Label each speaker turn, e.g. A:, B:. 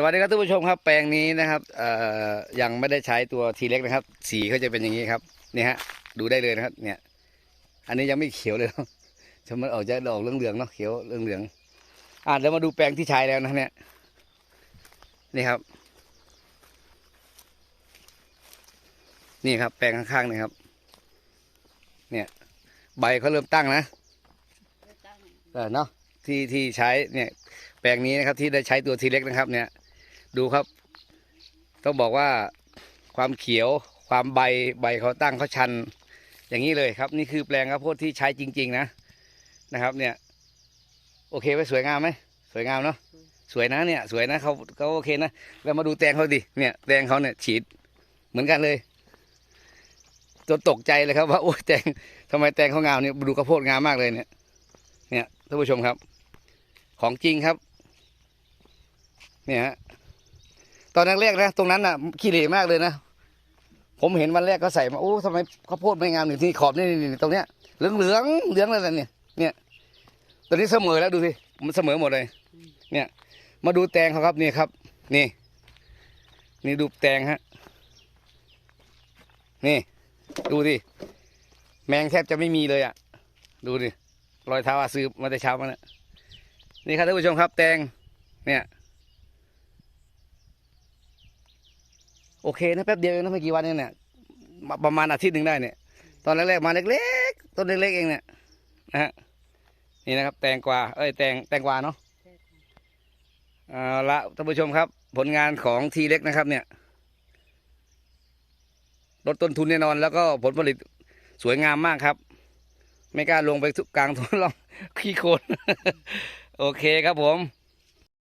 A: สวัสดีครับท่านผู้ชมครับแปลงนี้นะครับเอ่อยังไม่ได้ใช้ตัวทีเล็กนะครับ สีเขาจะเป็นอย่างนี้ครับนี่ฮะดูได้เลยนะครับ เนี่ย อันนี้ยังไม่เขียวเลยนะจะมันออกจะดอกเหลืองๆเนาะเขียวเหลืองๆอะเดี๋ยวมาดูแปลงที่ใช้แล้วนะเนี่ยนี่ครับ นี่ครับ แปลงข้างๆนี่ครับ เนี่ย ใบเขาเริ่มตั้งนะเออเนาะที่ที่ใช้เนี่ยแปลงนี้นะครับที่ได้ใช้ตัวทีเล็กนะครับเนี่ย ดูครับ ต้องบอกว่าความเขียวความใบใบเขาตั้งเขาชัน อย่างนี้เลยครับ นี่คือแปลงข้าวโพดที่ใช้จริง ๆ นะนะครับ เนี่ย โอเคไหมสวยงามไหมสวยงามเนาะสวยนะเนี่ย สวยนะเขาเขาโอเคนะแล้วมาดูแตงเขาดิเนี่ยแตงเขาเนี่ยฉีดเหมือนกันเลยจนตกใจเลยครับว่าโอ้แตงทำไมแตงเขางามเนี่ยดูข้าวโพดงามมากเลยเนี่ย เนี่ยท่านผู้ชมครับ ของจริงครับ เนี่ยฮะ ตอนแรกๆนะตรงนั้นน่ะขี้เหร่มากเลยนะผมเห็นวันแรกก็ใส่มาโอ้ทำไมข้าวโพดไม่งามอยู่ที่ขอบนี่นี่นี่ตรงเนี้ยเหลืองเหลืองเหลืองอะไรเนี่ย เนี่ยตอนนี้เสมอแล้วดูสิมันเสมอหมดเลย เนี่ย มาดูแตงเขาครับนี่ครับ นี่ นี่ดูแตงฮะนี่ ดูดิแมงแทบจะไม่มีเลยอะ ดูดิรอยเท้าอาซื้อมาแต่เช้ามาเนี่ยนี่ครับท่านผู้ชมครับ แตงเนี่ย โอเคนะแป๊บเดียวเองนะไม่กี่วันเองเนี่ยประมาณอาทิตย์หนึ่งได้เนี่ย ตอนแรกๆมาเล็กๆต้นเล็กๆเองเนี่ยนะฮะนี่นะครับ แตงกวาเอ้ยแตงแตงกวาเนาะเอาละท่านผู้ชมครับ ผลงานของทีเล็กนะครับ เนี่ยลดต้นทุนแน่นอน แล้วก็ผลผลิตสวยงามมากครับ ไม่กล้าลงไปทุกกลางทุนลองขี้โคลนโอเคครับผม